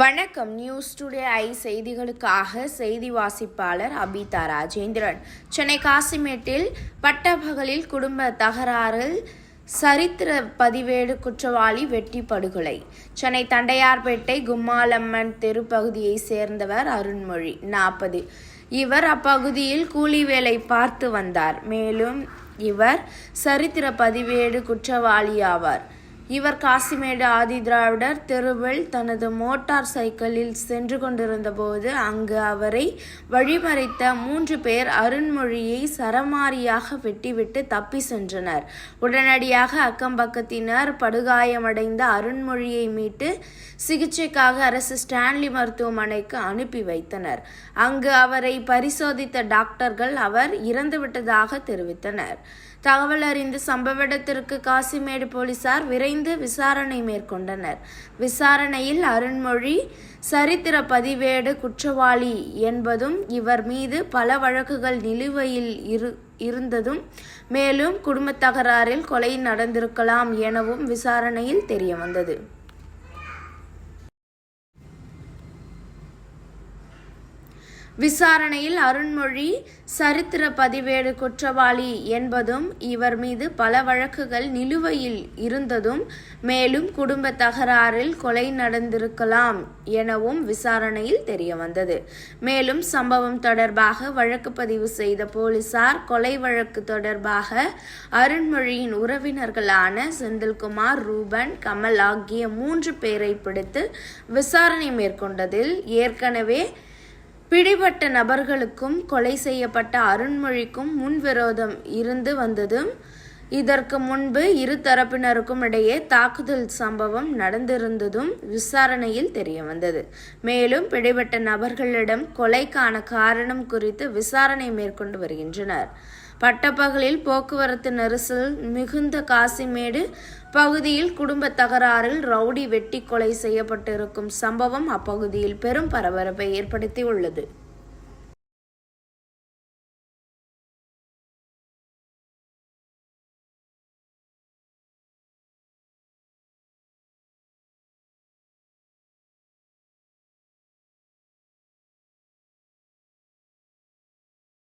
வணக்கம். News today I செய்திகளுக்காக செய்தி வாசிப்பாளர் அபிதா ராஜேந்திரன். சென்னை காசிமேட்டில் பட்டபகலில் குடும்ப தகராறில் சரித்திர பதிவேடு குற்றவாளி வெட்டி படுகொலை. சென்னை தண்டையார்பேட்டை கும்மாலம்மன் தெரு பகுதியைச் சேர்ந்தவர் அருண்மொழி நாற்பது. இவர் அப்பகுதியில் கூலி வேலை பார்த்து வந்தார். மேலும் இவர் சரித்திர பதிவேடு குற்றவாளி ஆவார். இவர் காசிமேடு ஆதி திராவிடர் தெருவில் தனது மோட்டார் சைக்கிளில் சென்று கொண்டிருந்தபோது அங்கு அவரை வழிமறைத்த மூன்று பேர் அருண்மொழியை சரமாரியாக வெட்டிவிட்டு தப்பி சென்றனர். உடனடியாக அக்கம்பக்கத்தினர் படுகாயமடைந்த அருண்மொழியை மீட்டு சிகிச்சைக்காக அரசு ஸ்டான்லி மருத்துவமனைக்கு அனுப்பி வைத்தனர். அங்கு அவரை பரிசோதித்த டாக்டர்கள் அவர் இறந்துவிட்டதாக தெரிவித்தனர். தகவல் அறிந்து சம்பவ இடத்திற்கு காசிமேடு போலீசார் விரைந்து விசாரணை மேற்கொண்டனர். விசாரணையில் அருண்மொழி சரித்திர பதிவேடு குற்றவாளி என்பதும் இவர் மீது பல வழக்குகள் நிலுவையில் இரு இருந்ததும் மேலும் குடும்பத் தகராறில் கொலை நடந்திருக்கலாம் எனவும் விசாரணையில் தெரியவந்தது. விசாரணையில் அருண்மொழி சரித்திர பதிவேடு குற்றவாளி என்பதும் இவர் மீது பல வழக்குகள் நிலுவையில் இருந்ததும் மேலும் குடும்ப தகராறில் கொலை நடந்திருக்கலாம் எனவும் விசாரணையில் தெரியவந்தது. மேலும் சம்பவம் தொடர்பாக வழக்கு பதிவு செய்த போலீசார் கொலை வழக்கு தொடர்பாக அருண்மொழியின் உறவினர்களான செந்தில்குமார் ரூபன் கமல் ஆகிய மூன்று பேரை பிடித்து விசாரணை மேற்கொண்டதில் ஏற்கனவே பிடிபட்ட நபர்களுக்கும் கொலை செய்யப்பட்ட அருண்மொழிக்கும் முன்விரோதம் இருந்து வந்ததும் இதற்கு முன்பு இரு தரப்பினருக்கும் இடையே தாக்குதல் சம்பவம் நடந்திருந்ததும் விசாரணையில் தெரியவந்தது. மேலும் பிடிபட்ட நபர்களிடம் கொலைக்கான காரணம் குறித்து விசாரணை மேற்கொண்டு வருகின்றனர். பட்டப்பகலில் போக்குவரத்து நெரிசல் மிகுந்த காசிமேடு பகுதியில் குடும்ப தகராறில் ரவுடி வெட்டி கொலை செய்யப்பட்டிருக்கும் சம்பவம் அப்பகுதியில் பெரும் பரபரப்பை ஏற்படுத்தியுள்ளது.